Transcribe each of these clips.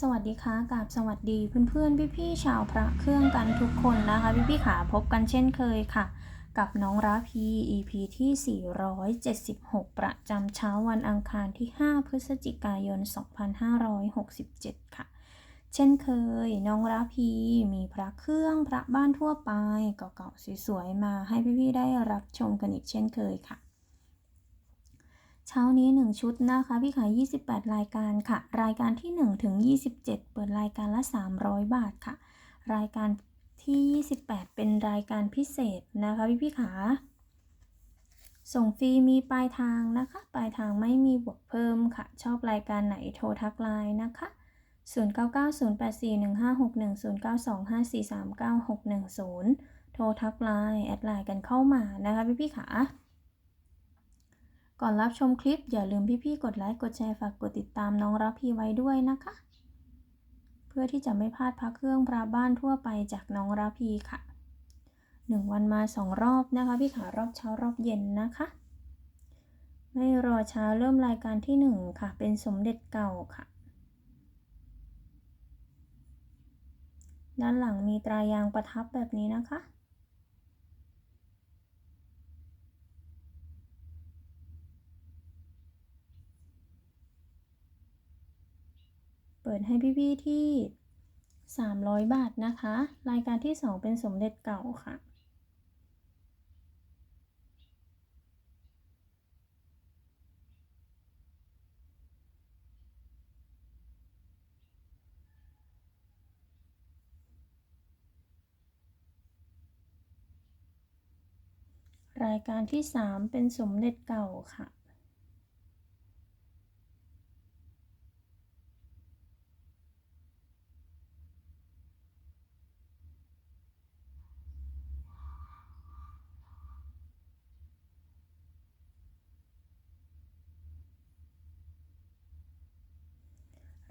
สวัสดีค่ะกับสวัสดีเพื่อนๆ พี่ๆชาวพระเครื่องกันทุกคนนะคะ พี่ๆขาพบกันเช่นเคยค่ะ กับน้องราพี EP ที่ 476 ประจำเช้าวันอังคารที่ 5 พฤศจิกายน 2567 ค่ะ เช่นเคย น้องราพีมีพระเครื่องพระบ้านทั่วไปเก่าๆสวยๆมาให้พี่ๆได้รับชมกันอีกเช่นเคยค่ะ เช้านี้ 1 ชุดนะคะ พี่ขาย 28 รายการค่ะ รายการที่ 1 ถึง 27 เปิดรายการละ 300 บาทค่ะ รายการที่ 28 เป็นรายการพิเศษนะคะพี่พี่ขา ส่งฟรีมีปลายทางนะคะ ปลายทางไม่มีบวกเพิ่มค่ะ ชอบรายการไหนโทรทักไลน์นะคะ0990841561 0925439610 โทรทักไลน์แอดไลน์กันเข้ามานะคะพี่พี่ขา ก่อนรับชมคลิปอย่าลืมพี่ๆกดไลค์กดแชร์ฝากกดติดตามน้องรับพีไว้ด้วยนะคะ เพื่อที่จะไม่พลาดพักเครื่องพระบ้านทั่วไปจากน้องรับพีค่ะหนึ่งวันมาสองรอบนะคะ พี่ขารอบเช้ารอบเย็นนะคะ ไม่รอช้าเริ่มรายการที่หนึ่งค่ะ เป็นสมเด็จเก่าค่ะ ด้านหลังมีตรายางประทับแบบนี้นะคะ เปิดให้พี่ๆที่ 300 บาทนะคะ รายการที่ 2 เป็นสมเด็จเก่าค่ะ รายการที่ 3 เป็นสมเด็จเก่าค่ะ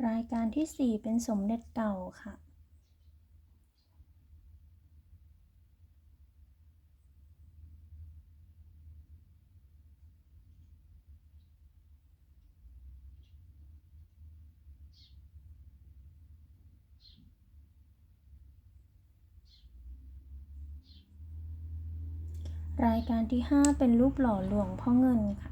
รายการที่ 4 เป็นสมเด็จเก่าค่ะ รายการที่ 5 เป็นรูปหล่อหลวงพ่อเงินค่ะ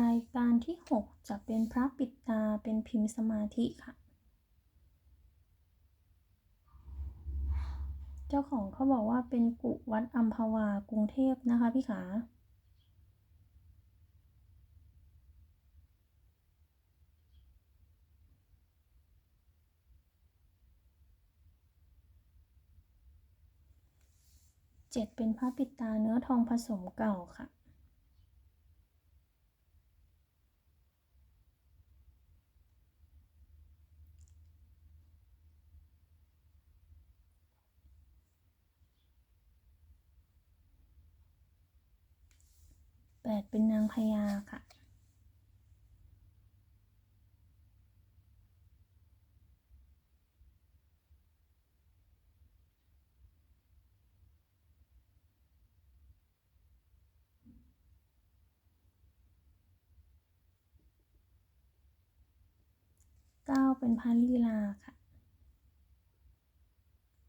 รายการ ที่ 6 จะเป็นพระปิดตาเป็นพิมพ์สมาธิค่ะ เจ้าของเขาบอกว่าเป็นกุวัดอัมพวากรุงเทพนะคะพี่ขาเจ็ดเป็นพระปิดตาเนื้อทองผสมเก่าค่ะ แปดเป็นนางพญาค่ะ เก้าเป็นพระลีลาค่ะ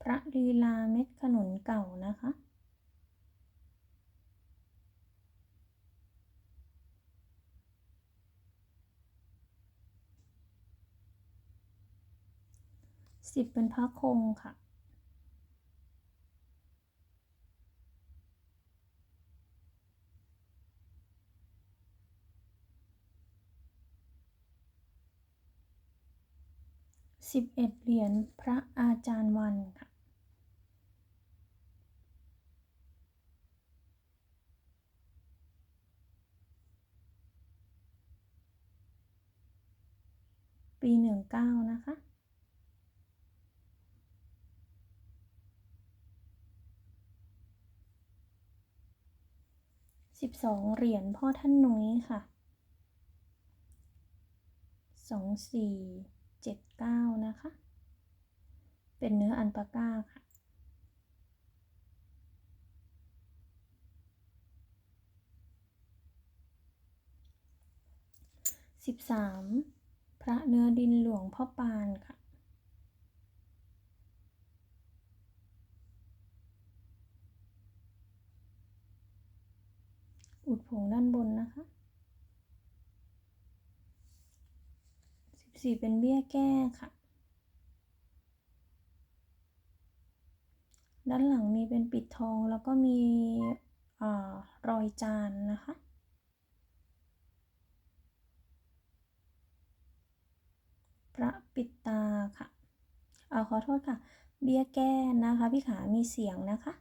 พระลีลาเม็ดขนุนเก่านะคะ สิบเป็นพระคงค่ะ สิบเอ็ดเหรียญพระอาจารย์วันค่ะปีหนึ่งเก้านะคะ สิบสองเหรียญพ่อท่านนุ้ยค่ะสองสี่เจ็ดเก้านะคะ เป็นเนื้ออันปาก้าค่ะสิบสามพระเนื้อดินหลวงพ่อปานค่ะ อุดผงด้านบนนะคะสิบสี่เป็นเบี้ยแก้ค่ะ ด้านหลังมีเป็นปิดทองแล้วก็มีอรอยจานนะคะพระปิดตาค่ะ เออขอโทษค่ะ เบี้ยแก้นะคะ พี่ขามีเสียงนะคะ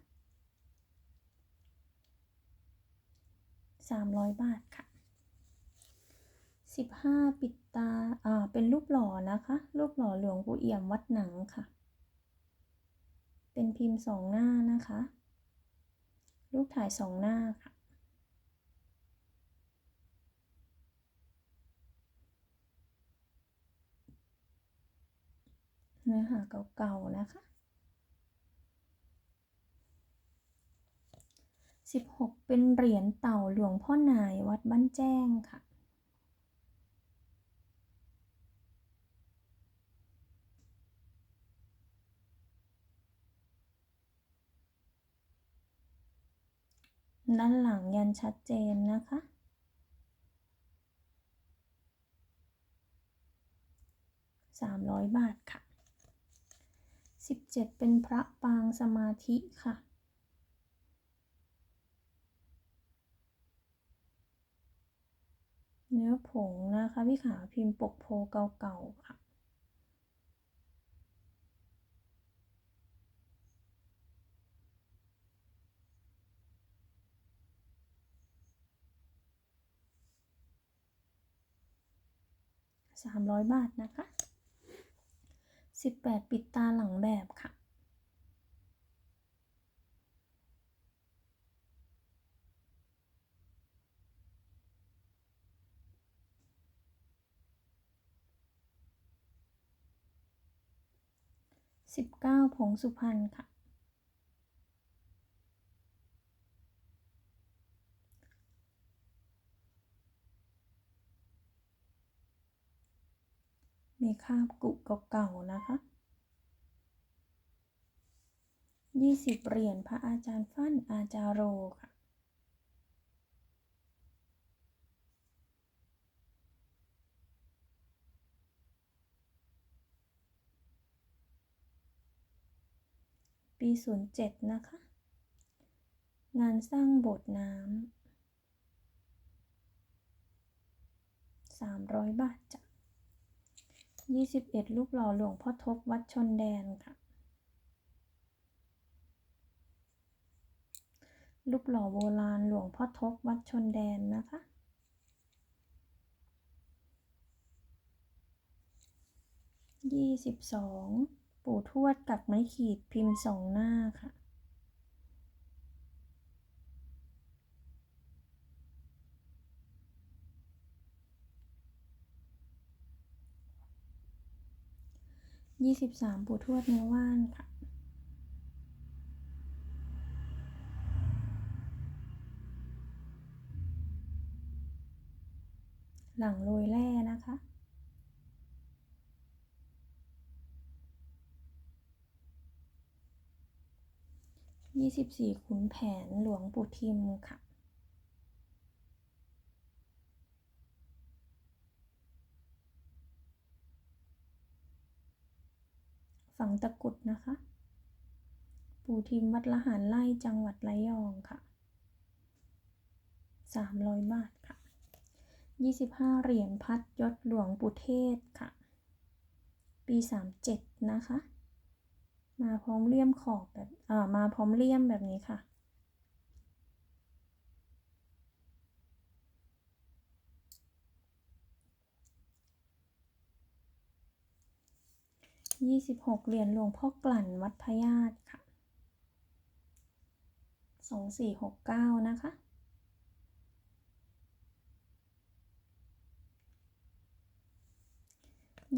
300 บาทค่ะ 15 ปิดตา อ่า เป็นรูปหล่อนะคะ รูปหล่อหลวงปู่เอี่ยมวัดหนังค่ะ เป็นพิมพ์สองหน้านะคะ รูปถ่ายสองหน้าค่ะเนื้อหาเก่าๆนะคะ 16 เป็นเหรียญเต่าหลวงพ่อนายวัดบ้านแจ้งค่ะ ด้านหลังยันชัดเจนนะคะ 300 บาทค่ะ 17 เป็นพระปางสมาธิค่ะ เนื้อผงนะคะพี่ขาพิมพ์ปกโพเก่าๆค่ะ300บาทนะคะ18ปิดตาหลังแบบค่ะ 19ผงสุพรรณค่ะมีคาบกุเก่าๆนะคะ20เหรียญพระอาจารย์ฟั่นอาจารโรค่ะ ปี07นะคะ งานสร้างโบสถ์น้ำ300บาทจ้ะ21รูปหล่อหลวงพ่อทบวัดชนแดนค่ะรูปหล่อโบราณหลวงพ่อทบวัดชนแดนนะคะ22 ปู่ทวดกับไม้ขีดพิมพ์สองหน้าค่ะ23ปู่ทวดเนื้อว่านค่ะหลังโรยแร่นะคะ 24ขุนแผนหลวงปู่ทิมค่ะฝังตะกุดนะคะ ปู่ทิมวัดละหารไล่จังหวัดระยองค่ะ 300 บาทค่ะ 25 เหรียญพัดยศหลวงปู่เทศค่ะ ปี 37 นะคะ มาพร้อมเลี่ยมขอบแบบอ่ามาพร้อมเลี่ยมแบบนี้ค่ะ ยี่สิบหกเหรียญหลวงพ่อกลั่นวัดพญาตค่ะสองสี่หกเก้านะคะ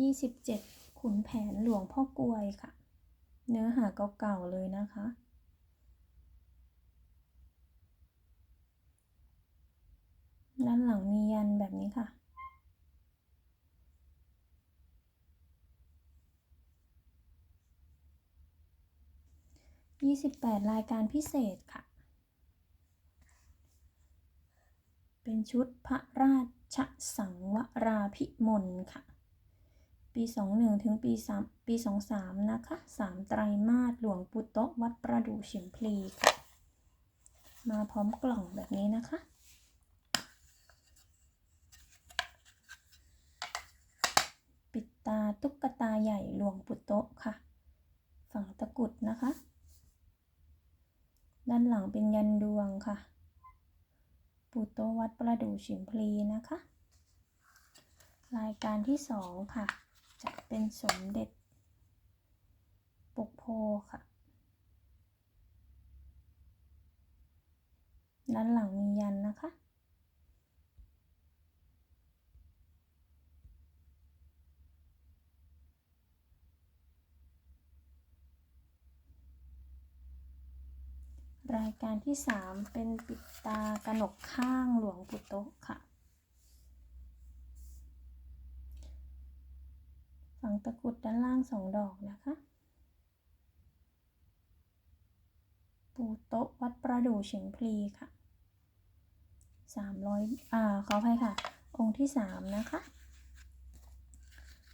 ยี่สิบเจ็ดขุนแผนหลวงพ่อกลวยค่ะ เนื้อหาเก่าๆเลยนะคะ ด้านหลังมียันแบบนี้ค่ะ28รายการพิเศษค่ะ เป็นชุดพระราชสังวราพิมลค่ะ ปี 21 ถึงปี 3 ปี 23 นะคะ 3 ไตรมาสหลวงปู่โตวัดประดู่เฉียมพลีค่ะมาพร้อมกล่องแบบนี้นะคะ ปิดตาตุ๊กตาใหญ่หลวงปู่โตค่ะ ฝั่งตะกุดนะคะ ด้านหลังเป็นยันดวงค่ะปู่โตวัดประดู่ฉิมพลีนะคะ รายการที่สองค่ะ เป็นสมเด็จปุกโพค่ะ ด้านหลังมียันนะคะ รายการที่สามเป็นปิดตากระหนกข้างหลวงปู่โตค่ะ ฝั่งตะกุดด้านล่างสองดอกนะคะ ปูโต๊ะวัดประดู่เฉียงพลีค่ะสามร้อยอ่าขออภัยค่ะ องค์ที่สามนะคะ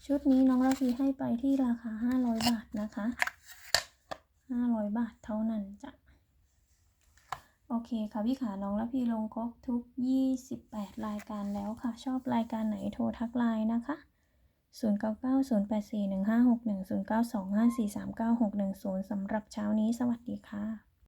ชุดนี้น้องราพีให้ไปที่ราคาห้าร้อยบาทนะคะห้าร้อยบาทเท่านั้นจ้ะโอเคค่ะพี่ขาน้องและพี่ลงครบทุก 28 รายการแล้วค่ะ ชอบรายการไหนโทรทักไลน์นะคะ 0990841561 0925439610 สำหรับเช้านี้สวัสดีค่ะ